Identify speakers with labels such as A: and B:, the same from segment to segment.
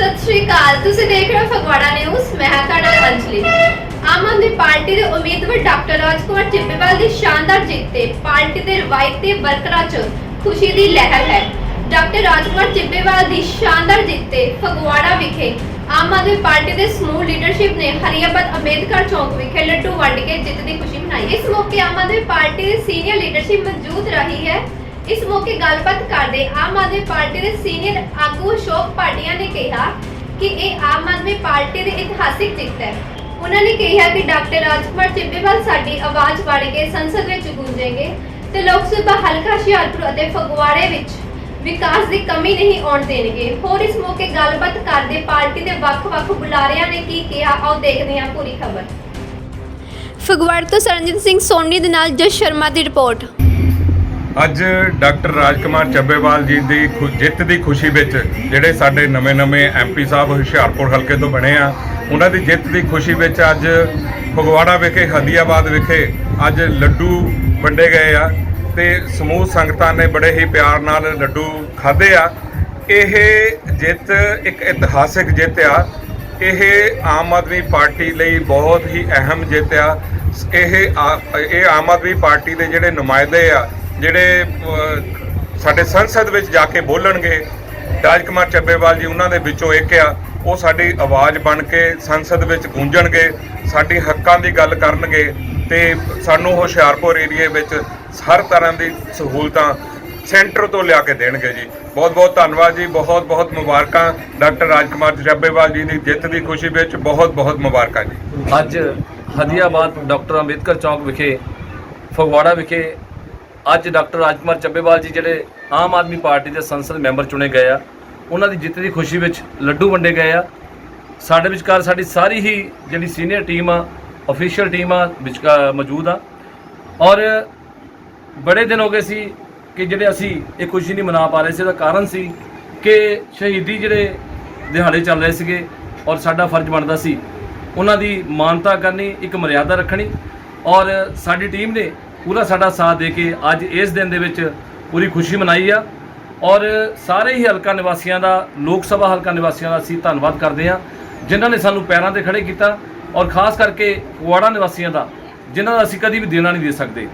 A: ਸਤਿ ਸ਼੍ਰੀ ਅਕਾਲ। ਤੁਸੀਂ ਦੇਖ ਰਹੇ ਹੋ ਫਗਵਾੜਾ ਨਿਊਜ਼। ਮੈਂ ਹਾਂ ਤੁਹਾਡਾ ਅੰਜਲੀ। ਆਮ ਆਦਮੀ ਪਾਰਟੀ ਦੇ ਉਮੀਦਵਾਰ ਡਾਕਟਰ ਰਾਜਕੁਮਾਰ ਚਿੱਬੇਵਾਲ ਦੀ ਸ਼ਾਨਦਾਰ ਜਿੱਤ ਤੇ ਪਾਰਟੀ ਦੇ ਰਵਾਇਤੀ ਵਰਕਰਾਂ 'ਚ ਖੁਸ਼ੀ ਦੀ ਲਹਿਰ ਹੈ। ਡਾਕਟਰ ਰਾਜਕੁਮਾਰ ਚਿੱਬੇਵਾਲ ਦੀ ਸ਼ਾਨਦਾਰ ਜਿੱਤ ਤੇ ਫਗਵਾੜਾ ਵਿਖੇ ਆਮ ਆਦਮੀ ਪਾਰਟੀ ਦੇ ਸਮੂਹ ਲੀਡਰਸ਼ਿਪ ਨੇ ਹਰੀਆਬਾਦ ਅੰਬੇਦਕਰ ਚੌਂਕ ਵਿਖੇ ਲੱਡੂ ਵੰਡ ਕੇ ਜਿੱਤ ਦੀ ਖੁਸ਼ੀ ਮਨਾਈ। ਇਸ ਮੌਕੇ ਆਮ ਆਦਮੀ ਪਾਰਟੀ ਦੀ ਸੀਨੀਅਰ ਲੀਡਰਸ਼ਿਪ ਮੌਜੂਦ ਰਹੀ ਹੈ। ਇਸ ਮੌਕੇ ਗੱਲਬਾਤ ਕਰਦੇ ਆਮ ਆਦਮੀ ਪਾਰਟੀ ਦੇ ਸੀਨੀਅਰ ਆਗੂ ਅਸ਼ੋਕ ਭਾਟੀਆ ਨੇ ਕਿਹਾ ਕਿ ਇਹ ਆਮ ਆਦਮੀ ਪਾਰਟੀ ਦੀ ਇਤਿਹਾਸਿਕ ਜਿੱਤ ਹੈ। ਉਹਨਾਂ ਨੇ ਕਿਹਾ ਕਿ ਡਾਕਟਰ ਰਾਜਕੁਮਾਰ ਚਿੱਬੇਵਾਲ ਸਾਡੀ ਆਵਾਜ਼ ਬਣ ਕੇ ਸੰਸਦ ਵਿੱਚ ਗੂੰਜੇਗੇ ਤੇ ਲੋਕ ਸਭਾ ਹਲਕਾ ਹੁਸ਼ਿਆਰਪੁਰ ਅਤੇ ਫਗਵਾੜੇ ਵਿੱਚ ਵਿਕਾਸ ਦੀ ਕਮੀ ਨਹੀਂ ਆਉਣ ਦੇਣਗੇ। ਹੋਰ ਇਸ ਮੌਕੇ ਗੱਲਬਾਤ ਕਰਦੇ ਪਾਰਟੀ ਦੇ ਵੱਖ-ਵੱਖ ਬੁਲਾਰਿਆਂ ਨੇ ਕੀ ਕਿਹਾ, ਆਓ ਦੇਖਦੇ ਹਾਂ ਪੂਰੀ ਖਬਰ। ਫਗਵਾੜਾ ਤੋਂ ਸਰਨਜੀਤ ਸਿੰਘ ਸੋਨੀ ਦੇ ਨਾਲ ਜਸ ਸ਼ਰਮਾ ਦੀ ਰਿਪੋਰਟ।
B: ਅੱਜ ਡਾਕਟਰ ਰਾਜਕੁਮਾਰ ਚੱਬੇਵਾਲ ਜੀ ਦੀ ਖੁ- ਜਿੱਤ ਦੀ ਖੁਸ਼ੀ ਵਿੱਚ ਜਿਹੜੇ ਸਾਡੇ ਨਵੇਂ-ਨਵੇਂ ਐਮਪੀ ਸਾਹਿਬ ਹੁਸ਼ਿਆਰਪੁਰ ਹਲਕੇ ਤੋਂ ਬਣੇ ਆ, ਉਹਨਾਂ ਦੀ ਜਿੱਤ ਦੀ ਖੁਸ਼ੀ ਵਿੱਚ ਅੱਜ ਫਗਵਾੜਾ ਵਿਖੇ, ਹਦੀਆਬਾਦ ਵਿਖੇ ਅੱਜ ਲੱਡੂ ਵੰਡੇ ਗਏ ਆ ਤੇ ਸਮੂਹ ਸੰਗਤਾਂ ਨੇ ਬੜੇ ਹੀ ਪਿਆਰ ਨਾਲ ਲੱਡੂ ਖਾਦੇ ਆ। ਇਹ ਜਿੱਤ ਇੱਕ ਇਤਿਹਾਸਿਕ ਜਿੱਤ ਆ। ਇਹ ਆਮ ਆਦਮੀ ਪਾਰਟੀ ਲਈ ਬਹੁਤ ਹੀ ਅਹਿਮ ਜਿੱਤ ਆ। ਇਹ ਆ- ਇਹ ਆਮ ਆਦਮੀ ਪਾਰਟੀ ਦੇ ਜਿਹੜੇ ਨੁਮਾਇੰਦੇ ਆ ਜਿਹੜੇ ਸਾਡੇ ਸੰਸਦ ਵਿੱਚ ਜਾ ਕੇ ਬੋਲਣਗੇ ਰਾਜ ਕੁਮਾਰ ਚੱਬੇਵਾਲ ਜੀ ਉਹਨਾਂ ਦੇ ਵਿੱਚੋਂ ਇੱਕ ਆ, ਉਹ ਸਾਡੀ ਆਵਾਜ਼ ਬਣ ਕੇ ਸੰਸਦ ਵਿੱਚ ਗੂੰਜਣਗੇ, ਸਾਡੀ ਹੱਕਾਂ ਦੀ ਗੱਲ ਕਰਨਗੇ ਤੇ ਸਾਨੂੰ ਹੁਸ਼ਿਆਰਪੁਰ ਏਰੀਏ ਵਿੱਚ ਹਰ ਤਰ੍ਹਾਂ ਦੀ ਸਹੂਲਤਾਂ ਸੈਂਟਰ ਤੋਂ ਲਿਆ ਕੇ ਦੇਣਗੇ ਜੀ। ਬਹੁਤ ਬਹੁਤ ਧੰਨਵਾਦ ਜੀ ਬਹੁਤ ਬਹੁਤ ਮੁਬਾਰਕਾਂ, ਡਾਕਟਰ ਰਾਜਕੁਮਾਰ ਚੱਬੇਵਾਲ ਜੀ ਦੀ ਜਿੱਤ ਦੀ ਖੁਸ਼ੀ ਵਿੱਚ ਬਹੁਤ ਬਹੁਤ ਮੁਬਾਰਕਾਂ ਜੀ।
C: ਅੱਜ ਹਦੀਆਬਾਦ ਡਾਕਟਰ ਅੰਬੇਦਕਰ ਚੌਂਕ ਵਿਖੇ, ਫਗਵਾੜਾ ਵਿਖੇ ਅੱਜ ਡਾਕਟਰ ਰਾਜਕੁਮਾਰ ਚੱਬੇਵਾਲ ਜੀ ਜਿਹੜੇ ਆਮ ਆਦਮੀ ਪਾਰਟੀ ਦੇ ਸੰਸਦ ਮੈਂਬਰ ਚੁਣੇ ਗਏ ਆ, ਉਹਨਾਂ ਦੀ ਜਿੱਤ ਦੀ ਖੁਸ਼ੀ ਵਿੱਚ ਲੱਡੂ ਵੰਡੇ ਗਏ ਆ। ਸਾਡੇ ਵਿਚਕਾਰ ਸਾਡੀ ਸਾਰੀ ਹੀ ਜਿਹੜੀ ਸੀਨੀਅਰ ਟੀਮ ਆ ਅਫੀਸ਼ੀਅਲ ਟੀਮ ਆ ਵਿਚਕਾਰ ਮੌਜੂਦ ਆ। ਔਰ ਬੜੇ ਦਿਨ ਹੋ ਗਏ ਸੀ ਕਿ ਜਿਹੜੇ ਅਸੀਂ ਇਹ ਖੁਸ਼ੀ ਨਹੀਂ ਮਨਾ ਪਾ ਰਹੇ ਸੀ ਉਹਦਾ ਕਾਰਨ ਸੀ ਕਿ ਸ਼ਹੀਦੀ ਜਿਹੜੇ ਦਿਹਾੜੇ ਚੱਲ ਰਹੇ ਸੀਗੇ ਔਰ ਸਾਡਾ ਫਰਜ਼ ਬਣਦਾ ਸੀ, ਉਹਨਾਂ ਦੀ ਮਾਨਤਾ ਕਰਨੀ, ਇੱਕ ਮਰਿਆਦਾ ਰੱਖਣੀ। ਔਰ ਸਾਡੀ ਟੀਮ ਨੇ ਪੂਰਾ ਸਾਡਾ ਸਾਥ ਦੇ ਕੇ ਅੱਜ ਇਸ ਦਿਨ ਦੇ ਵਿੱਚ ਪੂਰੀ ਖੁਸ਼ੀ ਮਨਾਈ ਆ। ਔਰ ਸਾਰੇ ਹੀ ਹਲਕਾ ਨਿਵਾਸੀਆਂ ਦਾ, ਲੋਕ ਸਭਾ ਹਲਕਾ ਨਿਵਾਸੀਆਂ ਦਾ ਅਸੀਂ ਧੰਨਵਾਦ ਕਰਦੇ ਹਾਂ, ਜਿਨ੍ਹਾਂ ਨੇ ਸਾਨੂੰ ਪੈਰਾਂ ਤੇ ਖੜੇ ਕੀਤਾ। ਔਰ ਖਾਸ ਕਰਕੇ ਕੁਆੜਾ ਨਿਵਾਸੀਆਂ ਦਾ, ਜਿਨ੍ਹਾਂ ਦਾ ਅਸੀਂ ਕਦੀ ਵੀ ਦੇਣਾ ਨਹੀਂ ਦੇ ਸਕਦੇ।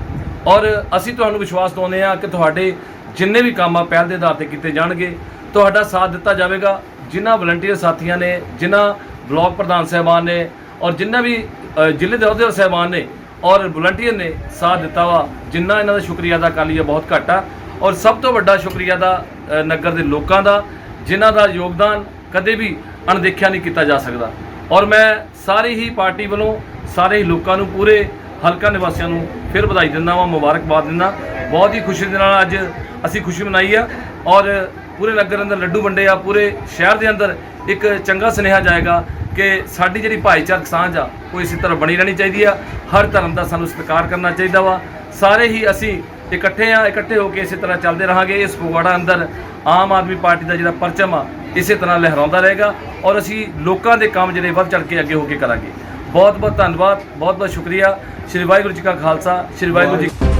C: ਔਰ ਅਸੀਂ ਤੁਹਾਨੂੰ ਵਿਸ਼ਵਾਸ ਦਿਵਾਉਂਦੇ ਹਾਂ ਕਿ ਤੁਹਾਡੇ ਜਿੰਨੇ ਵੀ ਕੰਮ ਆ, ਪਹਿਲ ਦੇ ਆਧਾਰ ਤੇ ਕੀਤੇ ਜਾਣਗੇ। ਤੁਹਾਡਾ ਸਾਥ ਦਿੱਤਾ ਜਾਵੇਗਾ। ਜਿਨ੍ਹਾਂ ਵਲੰਟੀਅਰ ਸਾਥੀਆਂ ਨੇ, ਜਿਨ੍ਹਾਂ ਬਲਾਕ ਪ੍ਰਧਾਨ ਸਾਹਿਬਾਨ ਨੇ, ਔਰ ਜਿੰਨਾ ਵੀ ਜ਼ਿਲ੍ਹੇ ਦੇ ਅਹੁਦੇਦਾਰ ਸਾਹਿਬਾਨ ਨੇ ਔਰ ਵਲੰਟੀਅਰ ਨੇ ਸਾਥ ਦਿੱਤਾ ਵਾ, ਜਿੰਨਾ ਇਹਨਾਂ ਦਾ ਸ਼ੁਕਰੀਆ ਅਦਾ ਕਰ ਲਈਏ, ਬਹੁਤ ਘੱਟ ਆ। ਔਰ ਸਭ ਤੋਂ ਵੱਡਾ ਸ਼ੁਕਰੀਆ ਦਾ ਨਗਰ ਦੇ ਲੋਕਾਂ ਦਾ, ਜਿਨ੍ਹਾਂ ਦਾ ਯੋਗਦਾਨ ਕਦੇ ਵੀ ਅਣਦੇਖਿਆ ਨਹੀਂ ਕੀਤਾ ਜਾ ਸਕਦਾ। ਔਰ ਮੈਂ ਸਾਰੀ ਹੀ ਪਾਰਟੀ ਵੱਲੋਂ, ਸਾਰੇ ਹੀ ਲੋਕਾਂ ਨੂੰ ਪੂਰੇ ਹਲਕਾ ਨਿਵਾਸੀਆਂ ਨੂੰ ਫਿਰ ਵਧਾਈ ਦਿੰਦਾ ਵਾਂ, ਮੁਬਾਰਕਬਾਦ ਦਿੰਦਾ। ਬਹੁਤ ਹੀ ਖੁਸ਼ੀ ਦੇ ਨਾਲ ਅੱਜ ਅਸੀਂ ਖੁਸ਼ੀ ਮਨਾਈ ਆ। ਔਰ ਪੂਰੇ ਨਗਰ ਅੰਦਰ ਲੱਡੂ ਵੰਡੇ ਆ, ਪੂਰੇ ਸ਼ਹਿਰ ਦੇ ਅੰਦਰ ਇੱਕ ਚੰਗਾ ਸੁਨੇਹਾ ਜਾਏਗਾ। ਕਿ ਸਾਡੀ ਜਿਹੜੀ ਭਾਈਚਾਰਕ ਸਾਂਝ ਆ, ਉਹ ਇਸੇ ਤਰ੍ਹਾਂ ਬਣੀ ਰਹਿਣੀ ਚਾਹੀਦੀ ਆ। ਹਰ ਧਰਮ ਦਾ ਸਾਨੂੰ ਸਤਿਕਾਰ ਕਰਨਾ ਚਾਹੀਦਾ ਵਾ। ਸਾਰੇ ਹੀ ਅਸੀਂ ਇਕੱਠੇ ਆ, ਇਕੱਠੇ ਹੋ ਕੇ ਇਸੇ ਤਰ੍ਹਾਂ ਚੱਲਦੇ ਰਹਾਂਗੇ। ਇਸ ਫਗਵਾੜਾ ਅੰਦਰ ਆਮ ਆਦਮੀ ਪਾਰਟੀ ਦਾ ਜਿਹੜਾ ਪਰਚਮ ਆ, ਇਸੇ ਤਰ੍ਹਾਂ ਲਹਿਰਾਉਂਦਾ ਰਹੇਗਾ ਔਰ ਅਸੀਂ ਲੋਕਾਂ ਦੇ ਕੰਮ ਜਿਹੜੇ ਵੱਧ ਚੜ ਕੇ ਅੱਗੇ ਹੋ ਕੇ ਕਰਾਂਗੇ। ਬਹੁਤ ਬਹੁਤ ਧੰਨਵਾਦ ਬਹੁਤ ਬਹੁਤ ਸ਼ੁਕਰੀਆ। ਸ਼੍ਰੀ ਵਾਹਿਗੁਰੂ ਜੀ ਕਾ ਖਾਲਸਾ, ਸ਼੍ਰੀ ਵਾਹਿਗੁਰੂ ਜੀ